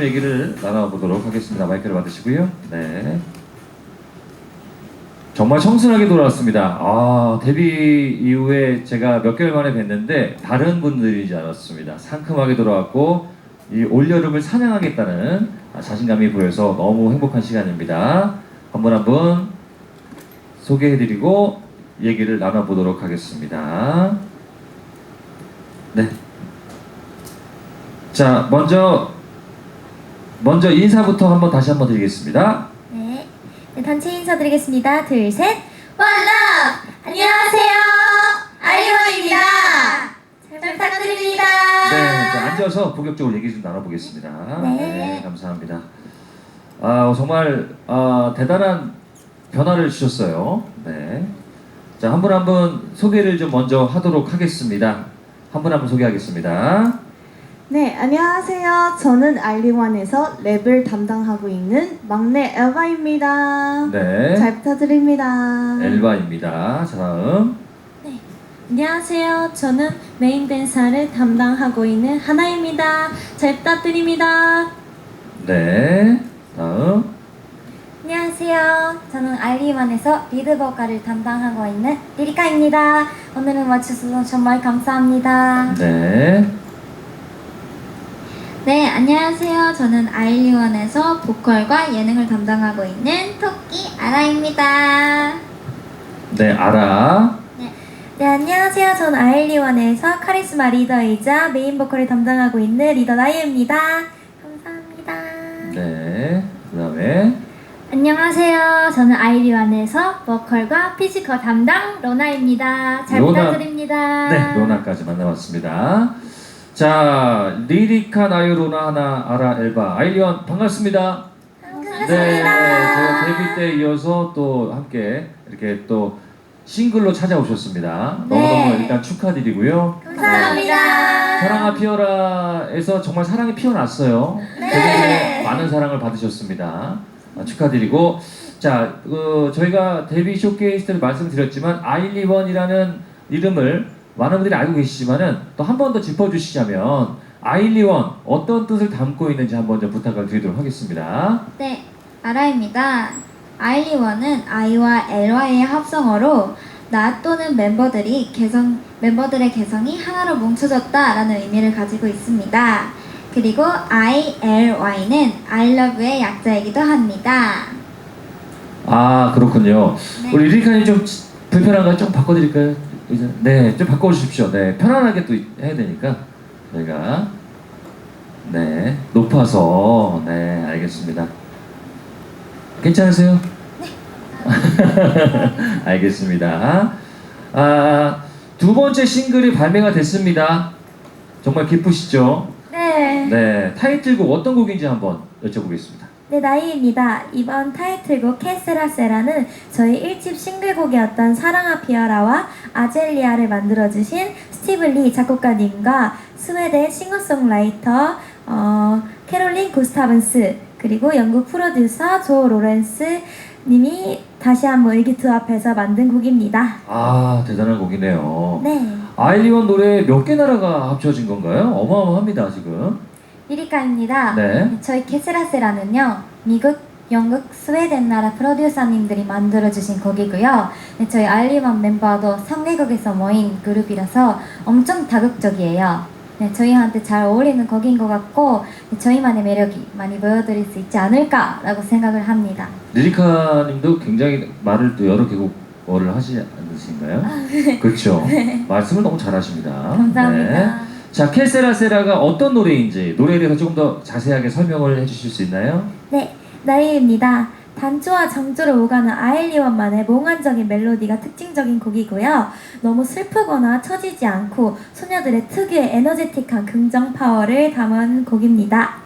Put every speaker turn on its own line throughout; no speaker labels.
좀 얘기를 나눠보도록 하겠습니다. 마이크를 받으시고요. 네. 정말 청순하게 돌아왔습니다. 아, 데뷔 이후에 제가 몇 개월 만에 뵀는데 다른 분들이지 않았습니다. 상큼하게 돌아왔고 이 올여름을 사냥하겠다는 아, 자신감이 보여서 너무 행복한 시간입니다. 한 분 한 분 소개해드리고 얘기를 나눠보도록 하겠습니다. 네. 자, 먼저 먼저 인사부터 한번 다시 한번 드리겠습니다.
네. 네, 단체 인사드리겠습니다. 둘, 셋. 원라! 안녕하세요. 아이원입니다. 잘 부탁드립니다.
네, 자, 앉아서 본격적으로 얘기 좀 나눠보겠습니다.
네.
감사합니다. 아, 정말 아, 대단한 변화를 주셨어요. 네. 자, 한 분 한 분 소개를 좀 먼저 하도록 하겠습니다. 한 분 한 분 소개하겠습니다.
네, 안녕하세요. 저는 알리원에서 랩을 담당하고 있는 막내 엘바입니다.
네.
잘 부탁드립니다.
엘바입니다. 자, 다음.
안녕하세요. 저는 메인 댄서를 담당하고 있는 하나입니다. 잘 부탁드립니다.
네. 다음.
안녕하세요. 저는 알리만에서 리드 보컬을 담당하고 있는 리리카입니다. 오늘은 와주셔서 정말 감사합니다.
네.
네, 안녕하세요. 저는 아일리원에서 보컬과 예능을 담당하고 있는 토끼 아라입니다.
네, 알아.
네, 안녕하세요. 저는 아일리원에서 카리스마 리더이자 메인 보컬을 담당하고 있는 리더 나이입니다. 감사합니다.
네. 그 다음에.
안녕하세요. 저는 아이리원에서 보컬과 피지컬 담당 로나입니다. 잘
로나.
부탁드립니다.
네, 로나까지 만나봤습니다. 자, 리리카 나유 로나 하나 아라 엘바 아이리언 반갑습니다.
반갑습니다.
네, 제가 데뷔 때 이어서 또 함께 이렇게 또 싱글로 찾아오셨습니다.
네.
너무너무 일단 축하드리고요.
감사합니다.
사랑아 피어라에서 정말 사랑이 피어났어요.
네.
되게 많은 사랑을 받으셨습니다. 아, 축하드리고 자 어, 저희가 데뷔 쇼케이스 때 말씀드렸지만 아일리원이라는 이름을 많은 분들이 알고 계시지만은 또 한 번 더 짚어주시자면 아일리원 어떤 뜻을 담고 있는지 한번 좀 부탁을 드리도록 하겠습니다.
네, 아라입니다. 아이리원은 I와 LY의 합성어로 나 또는 멤버들이 개성 멤버들의 개성이 하나로 뭉쳐졌다라는 의미를 가지고 있습니다. 그리고 I, L, Y는 I love의 약자이기도 합니다.
아 그렇군요.
네.
우리 리리카님 좀 불편한가 좀 바꿔드릴까요? 이제 네, 좀 바꿔주십시오. 네, 편안하게 또 해야 되니까 저희가 네 높아서 네 알겠습니다. 괜찮으세요? 네. 알겠습니다. 아, 두 번째 싱글이 발매가 됐습니다. 정말 기쁘시죠?
네.
네, 타이틀곡 어떤 곡인지 한번 여쭤보겠습니다.
네, 나이입니다. 이번 타이틀곡 캐세라세라는 저희 1집 싱글곡이었던 사랑아 피어라와 아젤리아를 만들어주신 스티븐 리 작곡가님과 스웨덴 싱어송라이터 어, 캐롤린 구스타븐스 그리고 영국 프로듀서 조 로렌스 님이 다시 한번 의기투합해서 만든 곡입니다.
아, 대단한 곡이네요.
네,
아일리원 노래 몇 개 나라가 합쳐진 건가요? 어마어마합니다 지금.
리리카입니다.
네.
저희 캐스라세라는요 미국, 영국, 스웨덴 나라 프로듀서님들이 만들어주신 곡이고요. 네, 저희 알리만 멤버도 3개국에서 모인 그룹이라서 엄청 다극적이에요. 네, 저희한테 잘 어울리는 곡인 것 같고 네, 저희만의 매력이 많이 보여드릴 수 있지 않을까라고 생각을 합니다.
리리카님도 굉장히 말을 또 여러 개국어를 하지 않으신가요? 그렇죠. 말씀을 너무 잘하십니다.
감사합니다.
네. 자, 캐세라세라가 어떤 노래인지 노래에 대해서 조금 더 자세하게 설명을 해주실 수 있나요?
네, 나이입니다. 단조와 정조를 오가는 아일리원만의 몽환적인 멜로디가 특징적인 곡이고요. 너무 슬프거나 처지지 않고 소녀들의 특유의 에너제틱한 긍정 파워를 담은 곡입니다.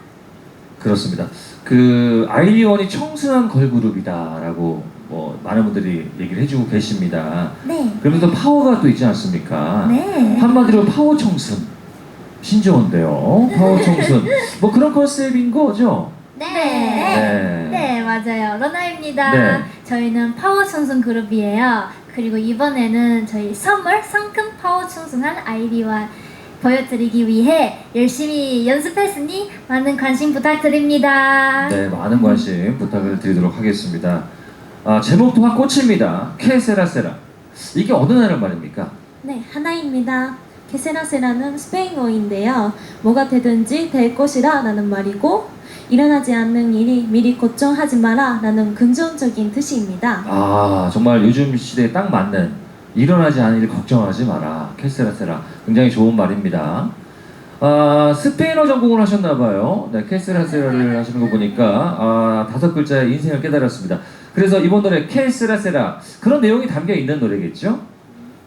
그렇습니다. 그 아이리원이 청순한 걸그룹이다라고 뭐 많은 분들이 얘기를 해주고 계십니다.
네.
그러면서 파워가 또 있지 않습니까?
네.
한마디로 파워 청순. 신조어인데요. 파워 청순. 뭐 그런 컨셉인 거죠?
네.
네.
네, 맞아요. 러나입니다.
네.
저희는 파워 청순 그룹이에요. 그리고 이번에는 저희 선물 상큼 파워 청순한 아이디와 보여드리기 위해 열심히 연습했으니 많은 관심 부탁드립니다.
네, 많은 관심 부탁을 드리도록 하겠습니다. 아, 제목도 확 꽂힙니다. 케세라세라. 이게 어느 나라 말입니까?
네, 하나입니다. 케세라세라는 스페인어인데요. 뭐가 되든지 될 것이라 라는 말이고 일어나지 않는 일이 미리 걱정하지 마라 라는 긍정적인 뜻입니다.
아, 정말 요즘 시대에 딱 맞는 일어나지 않은 일 걱정하지 마라. 케세라세라. 굉장히 좋은 말입니다. 아, 스페인어 전공을 하셨나 봐요. 네, 케세라세라를 하시는 거 보니까 아, 다섯 글자의 인생을 깨달았습니다. 그래서 이번 노래 케세라세라 그런 내용이 담겨 있는 노래겠죠?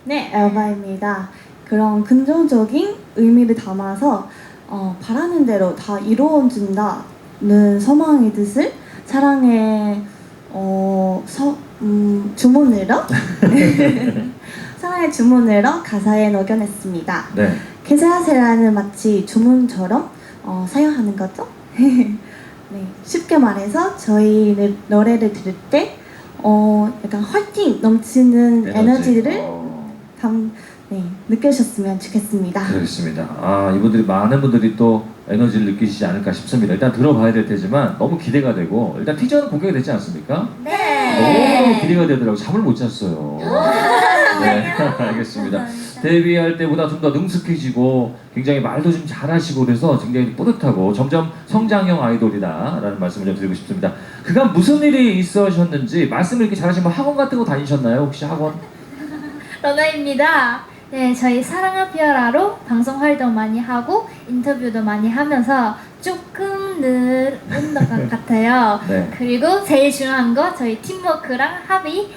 네, 엘바입니다. 그런 긍정적인 의미를 담아서 어, 바라는 대로 다 이루어진다는 소망의 뜻을 사랑의 어, 서, 음, 주문으로 사랑의 주문으로 가사에 녹여냈습니다.
네.
케세라세라는 마치 주문처럼 어, 사용하는 거죠. 네, 쉽게 말해서 저희 의 노래를 들을 때 어, 약간 화이팅 넘치는 에너지. 를
어.
감, 네, 느끼셨으면 좋겠습니다.
그렇습니다. 아 이분들이 많은 분들이 또 에너지를 느끼시지 않을까 싶습니다. 일단 들어봐야 될 테지만 너무 기대가 되고 일단 티저는 공개가 되지 않습니까?
네.
너무 기대가 되더라고 잠을 못 잤어요. 네, 알겠습니다. 데뷔할 때보다 좀 더 능숙해지고 굉장히 말도 좀 잘하시고 그래서 굉장히 뿌듯하고 점점 성장형 아이돌이다라는 말씀을 좀 드리고 싶습니다. 그간 무슨 일이 있으셨는지 말씀을 이렇게 잘하시면 학원 같은 거 다니셨나요? 혹시 학원?
러너입니다. 네, 저희 사랑아 피어라로 방송 활동 많이 하고 인터뷰도 많이 하면서 조금 늘은 것 같아요.
네.
그리고 제일 중요한 거 저희 팀워크랑 합의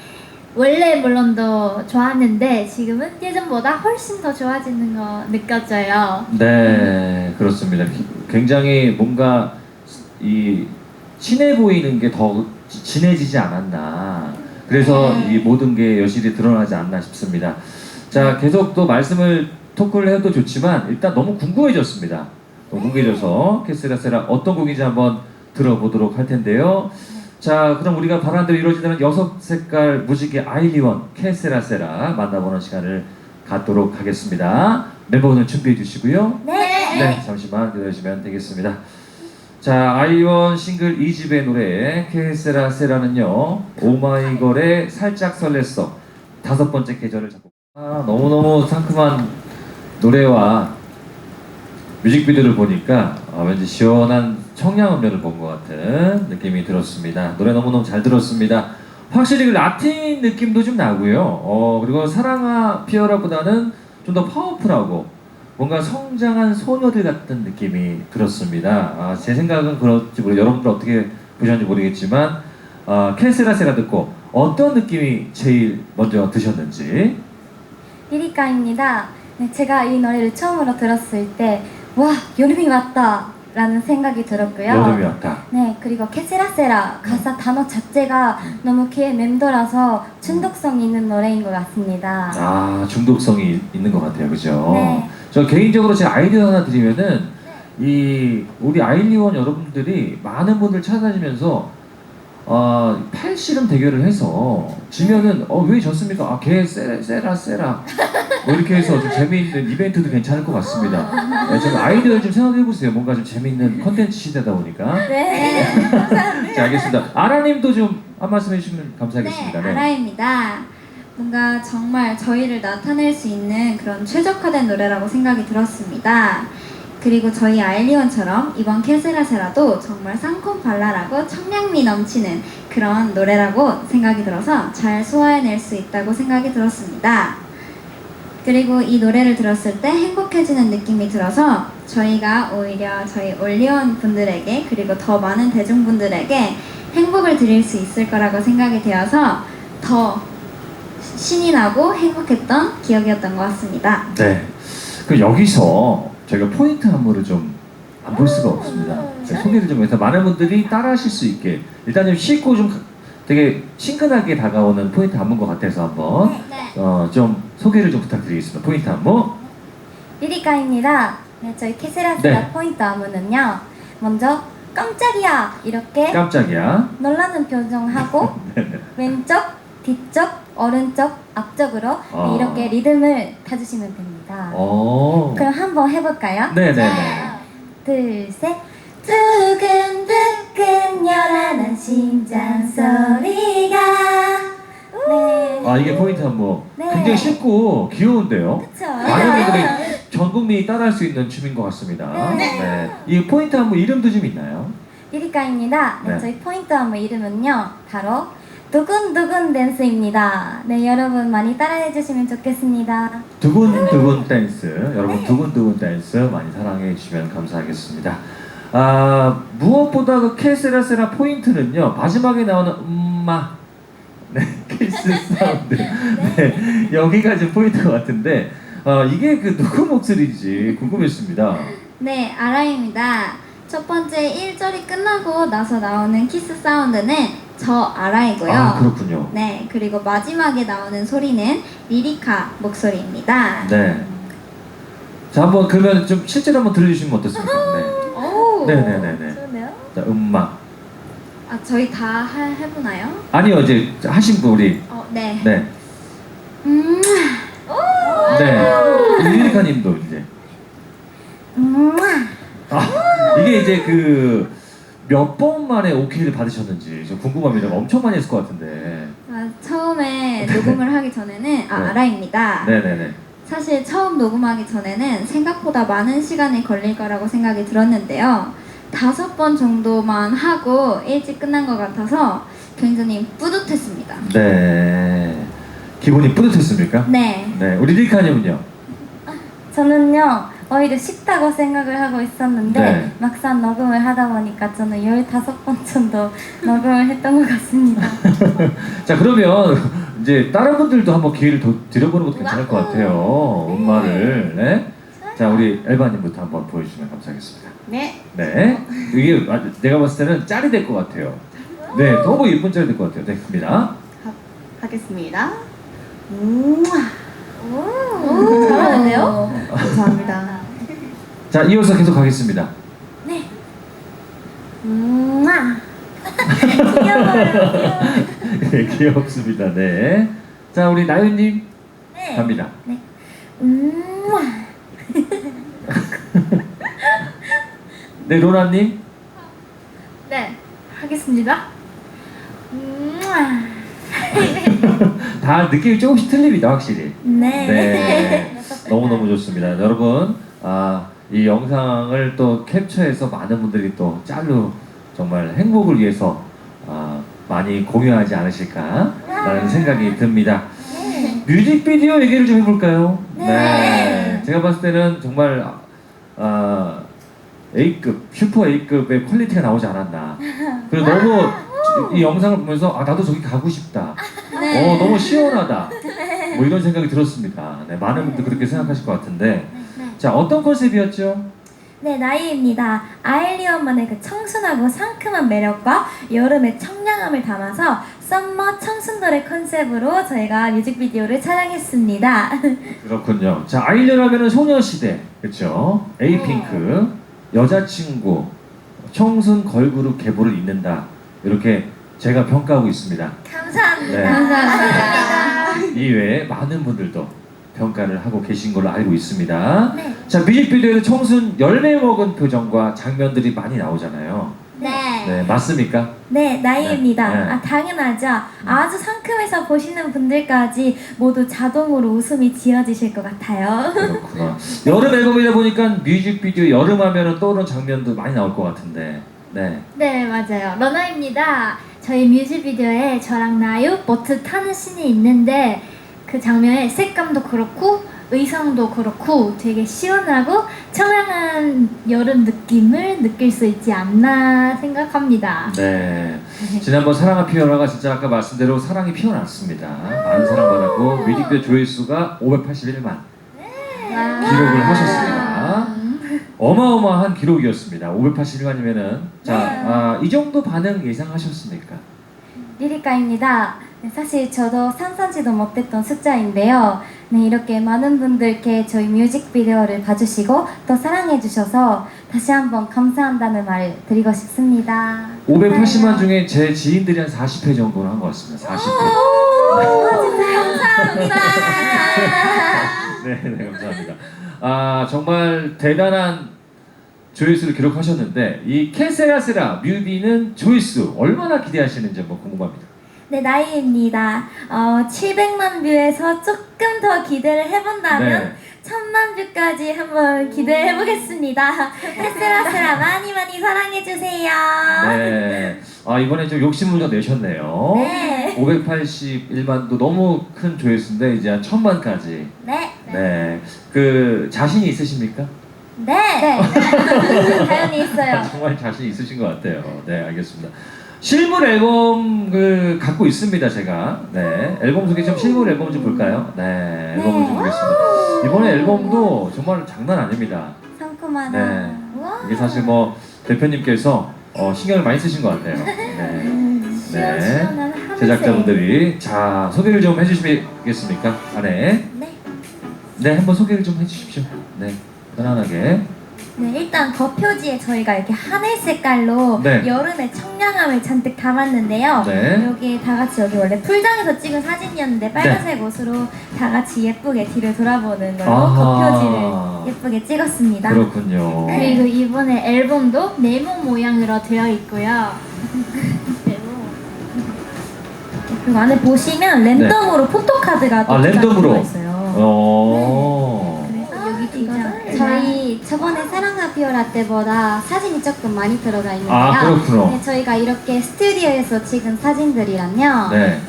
원래 물론 더 좋았는데 지금은 예전보다 훨씬 더 좋아지는 거 느껴져요.
네, 그렇습니다. 굉장히 뭔가 이 친해 보이는 게 더 진해지지 않았나. 그래서
네.
이 모든 게 여실히 드러나지 않나 싶습니다. 자, 계속 또 말씀을 토크를 해도 좋지만 일단 너무 궁금해졌습니다. 너무 궁금해져서 캐스라세라 어떤 곡인지 한번 들어보도록 할 텐데요. 자, 그럼 우리가 바란 대로 이루어지는 여섯 색깔 무지개 아이리원 캐스라세라 만나보는 시간을 갖도록 하겠습니다. 멤버분들 준비해 주시고요.
네.
네, 잠시만 기다리시면 되겠습니다. 자, 아이원 싱글 2집의 노래 케세라세라는요 오마이걸의 살짝 설렜어 다섯 번째 계절을 잡고 아, 너무너무 상큼한 노래와 뮤직비디오를 보니까 아, 왠지 시원한 청량음료를 본 것 같은 느낌이 들었습니다. 노래 너무너무 잘 들었습니다. 확실히 그 라틴 느낌도 좀 나고요. 어, 그리고 사랑아 피어라보다는 좀 더 파워풀하고 뭔가 성장한 소녀들 같은 느낌이 들었습니다. 아, 제 생각은 그렇지 모르 여러분들 어떻게 보셨는지 모르겠지만 아, 캐세라세라 듣고 어떤 느낌이 제일 먼저 드셨는지
리리카입니다. 네, 제가 이 노래를 처음으로 들었을 때, 와, 여름이 왔다! 라는 생각이 들었고요.
여름이 왔다.
네, 그리고 캐세라세라 가사 단어 자체가 너무 귀에 맴돌아서 중독성 있는 노래인 것 같습니다.
아 중독성이 있는 것 같아요, 그죠?
네.
저 개인적으로 제 아이디어 하나 드리면은 이 우리 아이리원 여러분들이 많은 분들 찾아다니면서 어, 팔씨름 대결을 해서 지면은 어 왜 졌습니까? 아 걔 세라 세라 뭐 이렇게 해서 좀 재미있는 이벤트도 괜찮을 것 같습니다. 네, 좀 아이디어 좀 생각해 보세요. 뭔가 좀 재미있는 컨텐츠 시대다 보니까.
네.
자 알겠습니다. 아라님도 좀 한 말씀 해주시면 감사하겠습니다.
네, 아라입니다. 뭔가 정말 저희를 나타낼 수 있는 그런 최적화된 노래라고 생각이 들었습니다. 그리고 저희 아일리원처럼 이번 캐세라세라도 정말 상콤 발랄하고 청량미 넘치는 그런 노래라고 생각이 들어서 잘 소화해낼 수 있다고 생각이 들었습니다. 그리고 이 노래를 들었을 때 행복해지는 느낌이 들어서 저희가 오히려 저희 올리원 분들에게 그리고 더 많은 대중분들에게 행복을 드릴 수 있을 거라고 생각이 되어서 더 신이 나고 행복했던 기억이었던 것 같습니다.
네. 그 여기서 저희가 포인트 안무를 좀 안 볼 수가 없습니다. 네, 소개를 좀 해서 많은 분들이 따라하실 수 있게 일단 좀 쉽고 좀 되게 친근하게 다가오는 포인트 안무인 것 같아서 한번
네.
어, 좀 소개를 좀 부탁드리겠습니다. 포인트 안무.
리리카입니다. 네, 저희 캐세라세라
네.
포인트 안무는요. 먼저 깜짝이야! 이렇게
깜짝이야.
놀라는 표정하고 왼쪽, 뒤쪽, 오른쪽, 앞쪽으로 네,
아.
이렇게 리듬을 타주시면 됩니다. 있습니다.
어.
그럼 한번 해볼까요?
네네네.
둘, 셋. 두근두근 열하는 심장 소리가. 네.
아 이게 포인트 안무.
네.
굉장히 쉽고 귀여운데요.
그쵸?
많은 분들이 전 국민이 따라할 수 있는 춤인 것 같습니다.
네.
이 포인트 안무 이름도 좀 있나요?
리리카입니다. 네,
네.
저희 포인트 안무 이름은요. 바로 두근두근 댄스입니다. 네, 여러분 많이 따라해 주시면 좋겠습니다.
두근두근 댄스 여러분 두근두근 댄스 많이 사랑해 주시면 감사하겠습니다. 아 무엇보다 그 케세라세라 포인트는요 마지막에 나오는 음마 네 키스 사운드 네 여기가 좀 포인트 같은데 아 이게 그 누구 목소리인지 궁금했습니다.
네, 아라입니다. 첫 번째 1절이 끝나고 나서 나오는 키스 사운드는 저 아라이고요.
아 그렇군요.
네, 그리고 마지막에 나오는 소리는 리리카 목소리입니다.
네. 자 한번 그러면 좀 실제로 한번 들려주시면 어떻습니까? 네.
오.
네네네네.
좋네요.
자 음마
아, 저희 다 하, 해보나요?
아니요 이제 하신 분 우리
어, 네.
네.
음.
네. 리리카님도 이제.
음,
아, 이게 이제 그 몇 번 만에 오케이를 받으셨는지 좀 궁금합니다. 엄청 많이 했을 것 같은데.
아, 처음에 녹음을 하기 전에는 아,
네.
아라입니다.
네네네.
사실 처음 녹음하기 전에는 생각보다 많은 시간이 걸릴 거라고 생각이 들었는데요. 다섯 번 정도만 하고 일찍 끝난 것 같아서 굉장히 뿌듯했습니다.
네. 기분이 뿌듯했습니까?
네.
네. 우리 리카님은요?
저는요 오히려 쉽다고 생각을 하고 있었는데
네.
막상 녹음을 하다 보니까 저는 15번 정도 녹음을 했던 것 같습니다.
자 그러면 이제 다른 분들도 한번 기회를 더 드려보는 것도 괜찮을 것 같아요. 음마를. 네. 자 우리 엘바님부터 한번 보여주시면 감사하겠습니다.
네.
네. 이게 아- 내가 봤을 때는 짤이 될 것 같아요. 네. 너무 예쁜 짤이 될 것 같아요. 네. 갑니다.
하겠습니다. 음,
오, 잘하는데요?
감사합니다.
자 이어서 계속 가겠습니다.
네. 음, 아. 귀여워요.
네, 귀엽습니다. 네. 자, 우리 나윤님
네.
갑니다.
음,
네, 로라님.
네. 하겠습니다. 음, 아.
다 느낌이 조금씩 틀립니다, 확실히.
네.
네. 너무 너무 좋습니다. 여러분, 아, 이 영상을 또 캡처해서 많은 분들이 또 짤로 정말 행복을 위해서 아, 많이 공유하지 않으실까라는 생각이 듭니다. 뮤직비디오 얘기를 좀 해볼까요?
네.
제가 봤을 때는 정말 아, A급, 슈퍼 A급의 퀄리티가 나오지 않았나. 그리고 너무 이 영상을 보면서 아 나도 저기 가고 싶다. 어 너무 시원하다. 뭐 이런 생각이 들었습니다. 네, 많은 분들 그렇게 생각하실 것 같은데. 자 어떤 컨셉이었죠?
네, 나이입니다. 아일리언만의 그 청순하고 상큼한 매력과 여름의 청량함을 담아서 썸머 청순돌의 컨셉으로 저희가 뮤직비디오를 촬영했습니다.
그렇군요. 자 아이돌하면은 소녀시대, 그렇죠? 에이핑크, 여자친구, 청순 걸그룹 계보를 잇는다. 이렇게 제가 평가하고 있습니다.
감사합니다.
네.
감사합니다.
이외에 많은 분들도 평가를 하고 계신 걸로 알고 있습니다.
네.
자 뮤직비디오에는 청순 열매 먹은 표정과 장면들이 많이 나오잖아요.
네.
네 맞습니까?
네, 나이입니다.
네. 음.
아, 당연하죠. 아주 상큼해서 보시는 분들까지 모두 자동으로 웃음이 지어지실 것 같아요.
그렇구나. 여름 앨범이다 보니까 뮤직비디오 여름 하면은 떠오르는 장면도 많이 나올 것 같은데. 네.
네 맞아요 러너입니다 저희 뮤직비디오에 저랑 나유 보트 타는 씬이 있는데 그 장면의 색감도 그렇고 의상도 그렇고 되게 시원하고 청량한 여름 느낌을 느낄 수 있지 않나 생각합니다
네. 지난번 사랑아 피어라가 진짜 아까 말씀대로 사랑이 피어났습니다. 많은 사랑받았고 뮤직비디오 조회수가 581만 기록을 하셨습니다. 어마어마한 기록이었습니다. 581만이면은 자, 아, 이 정도 반응 예상하셨습니까?
리리카입니다. 네, 사실 저도 상상지도 못했던 숫자인데요. 네, 이렇게 많은 분들께 저희 뮤직비디오를 봐주시고 또 사랑해주셔서 다시 한번 감사한다는 말을 드리고 싶습니다.
580만 중에 제 지인들이 한 40회 정도는 한 것 같습니다. 40회.
오, 진짜요? 감사합니다.
네, 네, 감사합니다. 아, 정말 대단한 조회수를 기록하셨는데 이 캐세라세라 뮤비는 조회수 얼마나 기대하시는지 한번 궁금합니다.
네, 나이입니다. 어, 700만 뷰에서 조금 더 기대를 해본다면
네.
1000만 뷰까지 한번 기대해 보겠습니다. 테스라스라 많이 많이 사랑해 주세요.
네. 아, 이번에 좀 욕심을 좀 내셨네요.
네.
581만도 너무 큰 조회수인데 이제 한 1000만까지.
네.
네. 그 자신이 있으십니까?
네. 당연히
아,
있어요.
정말 자신 있으신 것 같아요. 네, 알겠습니다. 실물 앨범 그 갖고 있습니다, 제가. 네, 앨범 속에 좀 실물 앨범 좀 볼까요? 네, 앨범을 좀 보겠습니다. 이번에 앨범도 정말 장난 아닙니다.
상큼하다.
네. 이게 사실 뭐 대표님께서 어, 신경을 많이 쓰신 것 같아요. 네, 네.
하늘색.
제작자분들이 자 소개를 좀 해주시겠습니까? 안에
네.
네, 한번 소개를 좀 해주십시오. 네, 편안하게.
네, 일단 겉표지에 저희가 이렇게 하늘 색깔로
네.
여름의 청량함을 잔뜩 담았는데요.
네.
여기 다 같이 여기 원래 풀장에서 찍은 사진이었는데 빨간색 옷으로 다 같이 예쁘게 뒤를 돌아보는 걸로
아하.
겉표지를 예쁘게 찍었습니다.
그렇군요.
그리고 이번에 앨범도 네모 모양으로 되어 있고요. 네모.
그리고 안에 보시면 랜덤으로 포토카드가 또
아, 랜덤으로?
있어요.
어.
그래서
여기
이거
이거는
저희 저번에 사랑아 피오라 때보다 사진이 조금 많이 들어가 있는데요.
아, 그렇구나.
네, 저희가 이렇게 스튜디오에서 찍은 사진들이랑요.
네.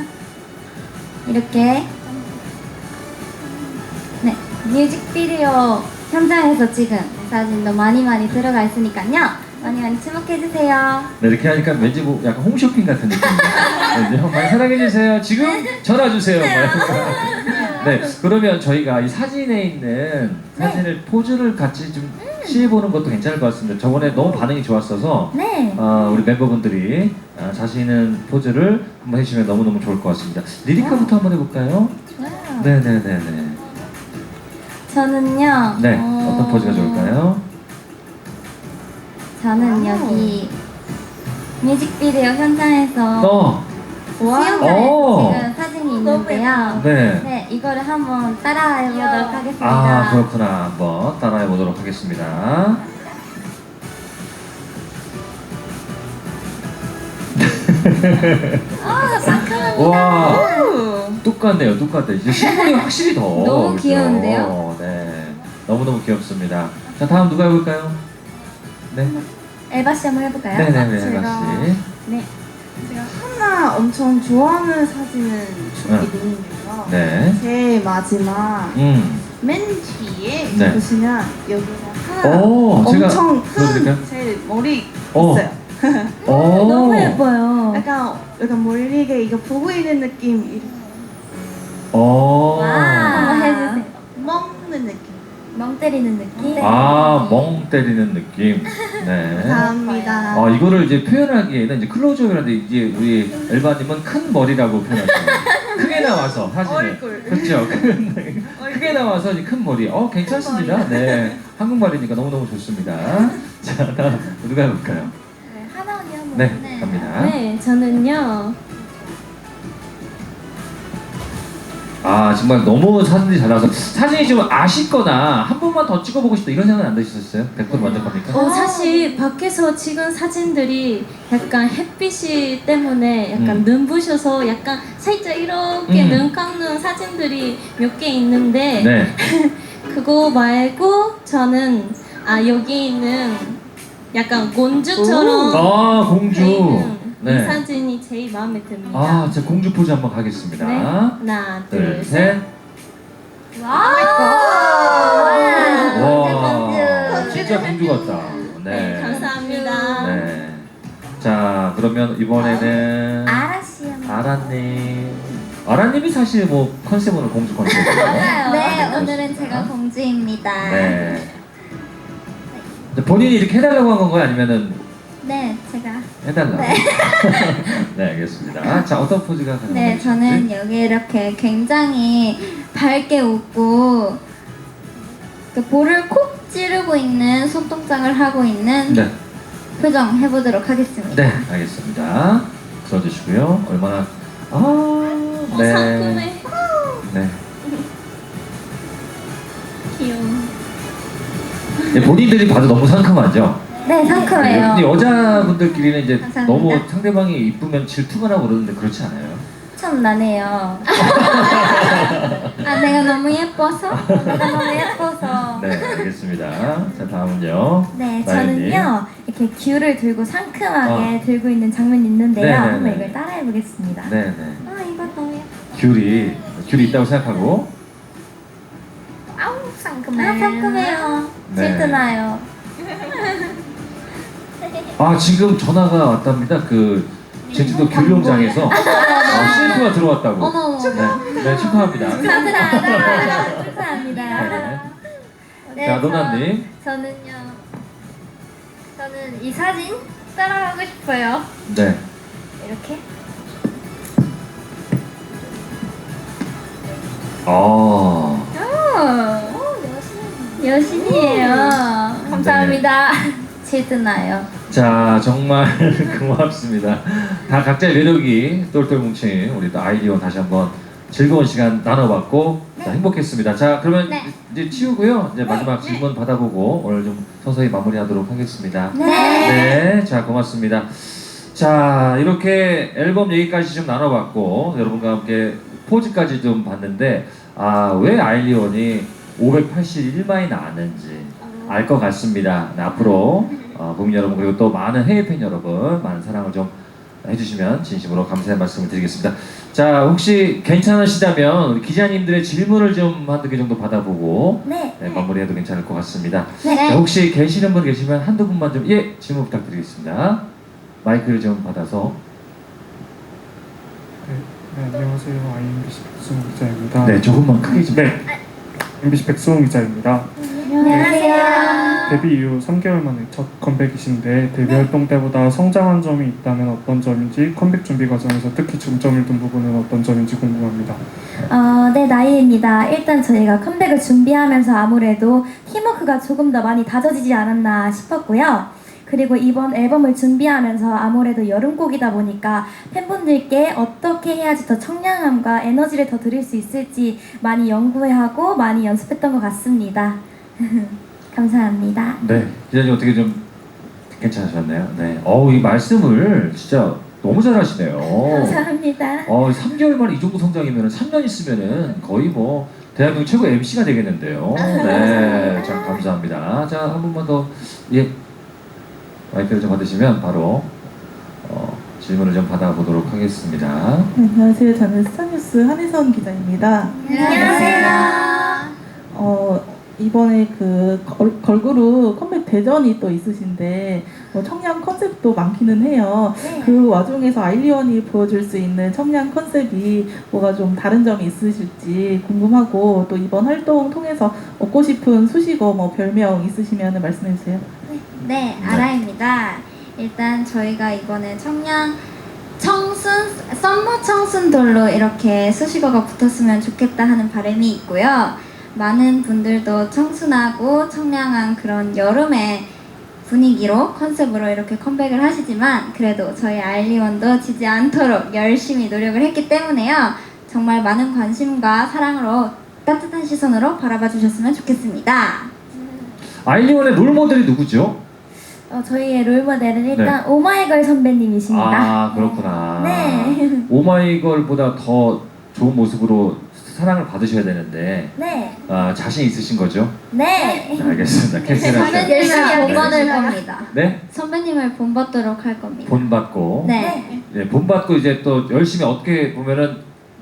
이렇게 네 뮤직비디오 현장에서 찍은 사진도 많이 많이 들어가 있으니까요. 많이 많이 주목해 주세요.
네, 이렇게 하니까 왠지 뭐 약간 홈쇼핑 같은 느낌이에요. 네, 많이 사랑해주세요. 지금 전화주세요. 거. 네, 그러면 저희가 이 사진에 있는 사진을 포즈를 같이 좀 시해보는 것도 괜찮을 것 같습니다. 저번에 너무 반응이 좋았어서
네.
어, 우리 멤버분들이 어, 자신 있는 포즈를 한번 해주시면 너무너무 좋을 것 같습니다. 리리카부터 한번 해볼까요?
좋아요.
네네네네.
저는요.
네,
어,
어떤 포즈가 좋을까요?
저는 여기 뮤직비디오 현장에서
어,
수영장에서
오.
찍은 사진이 있는데요.
네.
네, 이거를 한번 따라해 보도록 하겠습니다.
아 그렇구나 한번 따라해 보도록 하겠습니다.
아, 상큼합니다.
와 똑같네요 똑같아요. 이제 실물이 확실히 더
너무
그죠?
귀여운데요?
네 너무 너무 귀엽습니다. 자 다음 누가 해볼까요? 네
엘바 씨 한번 해볼까요?
네네네
제가-
혜가 씨.
네.
제가 하나 엄청 좋아하는 사진을 준비했는데요.
네.
제 마지막
음.
맨 뒤에
네.
보시면 여기가 하나
오 제가
엄청
보여드릴까요?
큰 제 머리
어.
있어요.
오.
너무 예뻐요.
약간 약간 멀리게 이거 보고 있는 느낌, 이렇게
오.
한번 해주세요.
먹는 느낌.
멍 때리는 느낌.
아 멍 때리는 느낌. 네.
감사합니다.
아 이거를 이제 표현하기에는 이제 클로즈업이라는데 이제 우리 엘바님은 큰 머리라고 표현하시죠. 크게 나와서 사진에.
얼굴.
그렇죠. 큰- 크게 나와서 이제 큰 머리. 어 괜찮습니다. 네. 한국말이니까 너무 너무 좋습니다. 자 다음 누가 해볼까요?
네, 하나 언니 한 번.
네, 갑니다.
네, 저는요.
아 정말 너무 사진이 잘 나와서 사진이 좀 아쉽거나 한 번만 더 찍어보고 싶다 이런 생각은 안 드셨어요? 100% 만족합니까?
어, 사실 밖에서 찍은 사진들이 약간 햇빛이 때문에 약간
음.
눈부셔서 약간 살짝 이렇게
음.
눈 감는 사진들이 몇 개 있는데
네.
그거 말고 저는 아 여기 있는 약간 공주처럼
아 공주.
돼 있는 이
네.
사진이 제일 마음에 듭니다.
아, 제 공주 포즈 한번 가겠습니다.
네. 하나,
둘,
둘, 셋.
셋.
와.
와, 진짜 공주 같다.
네,
네.
감사합니다.
네. 자, 그러면 이번에는
아라 씨 한번.
아라님. 아라님이 사실 뭐 컨셉은 공주 컨셉이에요.
네, 오늘은 제가 공주입니다.
네. 근데 본인이 이렇게 해달라고 한 건가요? 아니면은
네, 제가.
해달라고?
네.
네, 알겠습니다. 자, 어떤 포즈가 가장
네, 저는? 여기 이렇게 굉장히 밝게 웃고 그 볼을 콕 찌르고 있는 손동작을 하고 있는
네,
표정 해보도록 하겠습니다.
네, 알겠습니다. 들어주시고요. 얼마나 아,
어, 상큼해.
네.
귀여워.
네, 본인들이 봐도 너무 상큼하죠?
네, 상큼해요.
근데 여자분들끼리는 이제
감사합니다.
너무 상대방이 이쁘면 질투가 나고 그러는데 그렇지 않아요?
참 나네요.
아 내가 너무 예뻐서
내가 너무 예뻐서.
네, 알겠습니다. 자, 다음은요.
네,
나연님.
저는요 이렇게 귤을 들고 상큼하게
어.
들고 있는 장면이 있는데요.
네네네.
한번 이걸 따라해 보겠습니다.
네, 네.
아 이거 너무 예뻐.
귤이, 귤이 있다고 생각하고.
아우 상큼해.
아, 상큼해요.
네.
질투나요.
아, 지금 전화가 왔답니다. 그, 제주도 귤농장에서 어, CF가 들어왔다고.
어머
네, 네, 축하합니다.
감사합니다. 감사합니다.
네.
네,
자,
저-
노나님.
저는요. 저는 이 사진 따라하고 싶어요.
네.
이렇게
아.
여신이에요. 감사합니다.
질투나요.
자 정말 고맙습니다. 다 각자의 매력이 똘똘 뭉친 우리 또 아이디어 다시 한번 즐거운 시간 나눠봤고 자, 행복했습니다. 자 그러면
네.
이제 치우고요. 이제 마지막 질문 받아보고 오늘 좀 서서히 마무리하도록 하겠습니다.
네.
네, 자 고맙습니다. 자 이렇게 앨범 얘기까지 좀 나눠봤고 여러분과 함께 포즈까지 좀 봤는데 아 왜 아일리원이 581만이 나왔는지 알 것 같습니다. 네, 앞으로 어, 국민 여러분 그리고 또 많은 해외 팬 여러분 많은 사랑을 좀 해주시면 진심으로 감사의 말씀을 드리겠습니다. 자 혹시 괜찮으시다면 우리 기자님들의 질문을 좀 한두 개 정도 받아보고
네.
네, 마무리해도 괜찮을 것 같습니다.
네.
자, 혹시 계시는 분 계시면 한두 분만 좀 예 질문 부탁드리겠습니다. 마이크를 좀 받아서
네, 안녕하세요. IMBC 백수홍 기자입니다.
네 조금만 크게 좀
네, MBC 백수홍 기자입니다.
안녕하세요.
데뷔 이후 3개월 만에 첫 컴백이신데 데뷔 활동 때보다 성장한 점이 있다면 어떤 점인지 컴백 준비 과정에서 특히 중점을 둔 부분은 어떤 점인지 궁금합니다.
어, 네, 나이입니다. 일단 저희가 컴백을 준비하면서 아무래도 팀워크가 조금 더 많이 다져지지 않았나 싶었고요. 그리고 이번 앨범을 준비하면서 아무래도 여름곡이다 보니까 팬분들께 어떻게 해야지 더 청량함과 에너지를 더 드릴 수 있을지 많이 연구하고 많이 연습했던 것 같습니다. 감사합니다.
네 기자님 어떻게 좀 괜찮으셨나요? 네. 어우 이 말씀을 진짜 너무 잘하시네요.
감사합니다.
어, 3개월 만에 이 정도 성장이면 3년 있으면은 거의 뭐 대한민국 최고 MC가 되겠는데요. 네, 자 감사합니다. 자 한 분만 더 예. 마이크를 좀 받으시면 바로 어, 질문을 좀 받아보도록 하겠습니다.
네, 안녕하세요. 저는 스타뉴스 한혜선 기자입니다.
안녕하세요.
어, 이번에 그 걸, 걸그룹 컴백 대전이 또 있으신데 뭐 청량 컨셉도 많기는 해요.
네.
그 와중에서 아일리원이 보여줄 수 있는 청량 컨셉이 뭐가 좀 다른 점이 있으실지 궁금하고 또 이번 활동 통해서 얻고 싶은 수식어 뭐 별명 있으시면 말씀해 주세요.
네, 아라입니다. 일단 저희가 이번에 청량 청순 썸머 청순돌로 이렇게 수식어가 붙었으면 좋겠다 하는 바람이 있고요. 많은 분들도 청순하고 청량한 그런 여름의 분위기로 컨셉으로 이렇게 컴백을 하시지만 그래도 저희 아일리원도 지지 않도록 열심히 노력을 했기 때문에요. 정말 많은 관심과 사랑으로 따뜻한 시선으로 바라봐 주셨으면 좋겠습니다.
아이리원의 롤 모델이 누구죠?
어, 저희의 롤모델은 일단 오마이걸 선배님이십니다.
네. 아 그렇구나.
네.
오마이걸보다 더 좋은 모습으로 사랑을 받으셔야 되는데
네.
아, 자신 있으신 거죠?
네.
네, 알겠습니다. 캐스라 씨.
선배님을 본받을
네.
겁니다.
네,
선배님을 본받도록 할 겁니다.
본받고.
네.
네, 본받고 이제 또 열심히 어떻게 보면은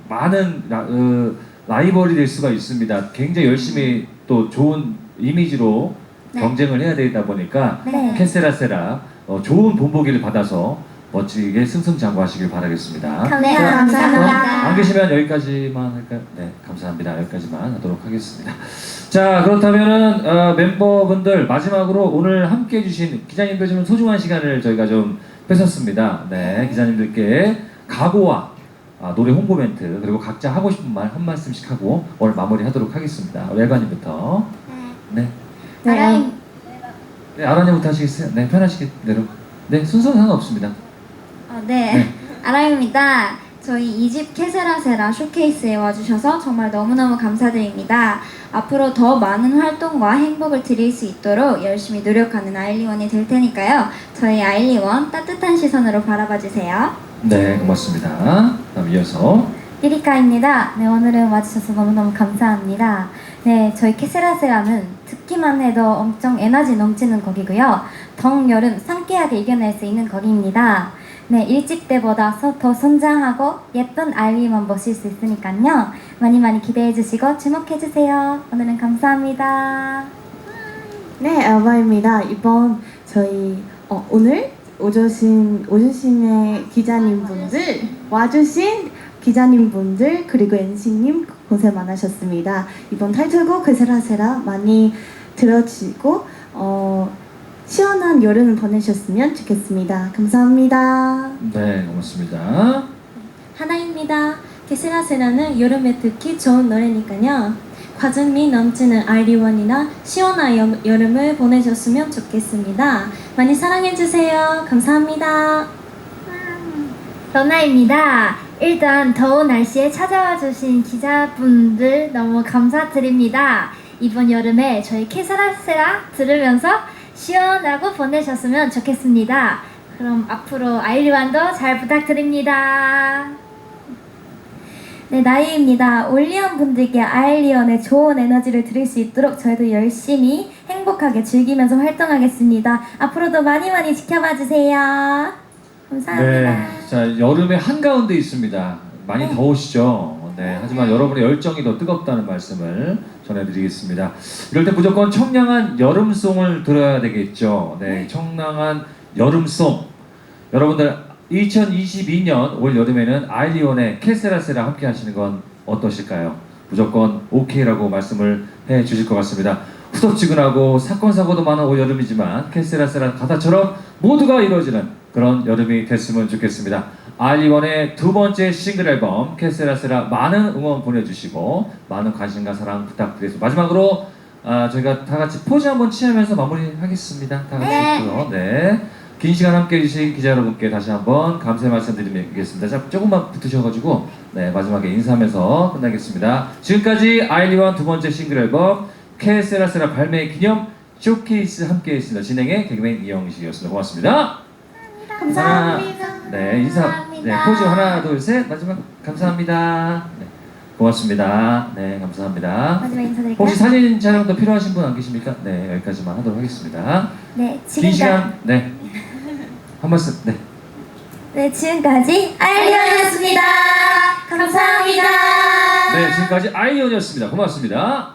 많은 라, 어, 라이벌이 될 수가 있습니다. 굉장히 열심히 또 좋은 이미지로
네.
경쟁을 해야 되다 보니까
네.
캐세라세라 어, 좋은 본보기를 받아서 멋지게 승승장구하시길 바라겠습니다.
네,
안
감사합니다.
계시면 여기까지만 할까요? 네, 감사합니다. 여기까지만 하도록 하겠습니다. 자, 그렇다면은 어, 멤버분들 마지막으로 오늘 함께 해주신 기자님들 좀 소중한 시간을 저희가 좀 뺏었습니다. 네, 기자님들께 각오와 아, 노래 홍보 멘트 그리고 각자 하고 싶은 말 한 말씀씩 하고 오늘 마무리하도록 하겠습니다. 외관님부터. 네,
네,
네 아라님부터 하시겠어요? 네, 편하시게 대로. 네, 순서는 상관없습니다.
어, 네.
네.
아라임입니다. 저희 2집 캐세라세라 쇼케이스에 와주셔서 정말 너무너무 감사드립니다. 앞으로 더 많은 활동과 행복을 드릴 수 있도록 열심히 노력하는 아일리원이 될 테니까요. 저희 아일리원 따뜻한 시선으로 바라봐 주세요.
네, 고맙습니다. 다음 이어서
리리카입니다. 네, 오늘은 와주셔서 너무너무 감사합니다. 네, 저희 캐세라세라는 듣기만 해도 엄청 에너지 넘치는 곡이고요. 더운 여름 상쾌하게 이겨낼 수 있는 곡입니다. 네, 일집 때보다 서- 더 성장하고 예쁜 아이리만 보실 수 있으니까요. 많이 많이 기대해 주시고 주목해 주세요. 오늘은 감사합니다.
네, 알바입니다. 이번 저희 어, 오늘 오주신 오주신의 기자님 분들 와주신 기자님 분들 그리고 엔싱님 고생 많으셨습니다. 이번 타이틀곡 그세라세라 많이 들어주시고 어, 시원한 여름을 보내셨으면 좋겠습니다. 감사합니다.
네, 고맙습니다.
하나입니다. 게스라세라는 여름에 듣기 좋은 노래니까요. 과즙미 넘치는 아이리원이나 시원한 여, 여름을 보내셨으면 좋겠습니다. 많이 사랑해주세요. 감사합니다.
러나입니다. 일단 더운 날씨에 찾아와 주신 기자분들 너무 감사드립니다. 이번 여름에 저희 캐사라세라 들으면서 시원하고 보내셨으면 좋겠습니다. 그럼 앞으로 아이리완도 잘 부탁드립니다.
네, 나이입니다. 올리언 분들께 아일리언의 좋은 에너지를 드릴 수 있도록 저희도 열심히 행복하게 즐기면서 활동하겠습니다. 앞으로도 많이 많이 지켜봐 주세요. 감사합니다.
네, 자 여름의 한가운데 있습니다. 많이 더우시죠? 네, 하지만 여러분의 열정이 더 뜨겁다는 말씀을 전해드리겠습니다. 이럴 때 무조건 청량한 여름송을 들어야 되겠죠. 네, 청량한 여름송. 여러분들 2022년 올 여름에는 아이리온의 캐세라세라 함께 하시는 건 어떠실까요? 무조건 오케이라고 말씀을 해 주실 것 같습니다. 후덥지근하고 사건 사고도 많은 올 여름이지만 캐세라세라 가사처럼 모두가 이루어지는 그런 여름이 됐으면 좋겠습니다. 아이리원의 두 번째 싱글 앨범 캐세라세라 많은 응원 보내주시고 많은 관심과 사랑 부탁드리겠습니다. 마지막으로 아, 저희가 다 같이 포즈 한번 취하면서 마무리하겠습니다. 다 같이
네.
있고요. 네. 긴 시간 함께 해주신 기자 여러분께 다시 한번 감사의 말씀드리겠습니다. 자, 조금만 붙으셔가지고 네, 마지막에 인사하면서 끝나겠습니다. 지금까지 아이리원 두 번째 싱글 앨범 캐세라세라 발매 기념 쇼케이스 함께 했습니다. 진행의 개그맨 이영식이었습니다. 고맙습니다. 감사합니다. 네, 인사. 네, 포즈 하나, 둘, 셋. 마지막 감사합니다. 네, 고맙습니다. 네, 감사합니다.
마지막 인사드릴까요?
혹시 사진 촬영도 필요하신 분 안 계십니까? 네, 여기까지만 하도록 하겠습니다.
네,
긴
지금까지
네. 한 말씀, 네.
네, 지금까지 아이리언이었습니다. 감사합니다.
네, 지금까지 아이언이었습니다. 고맙습니다.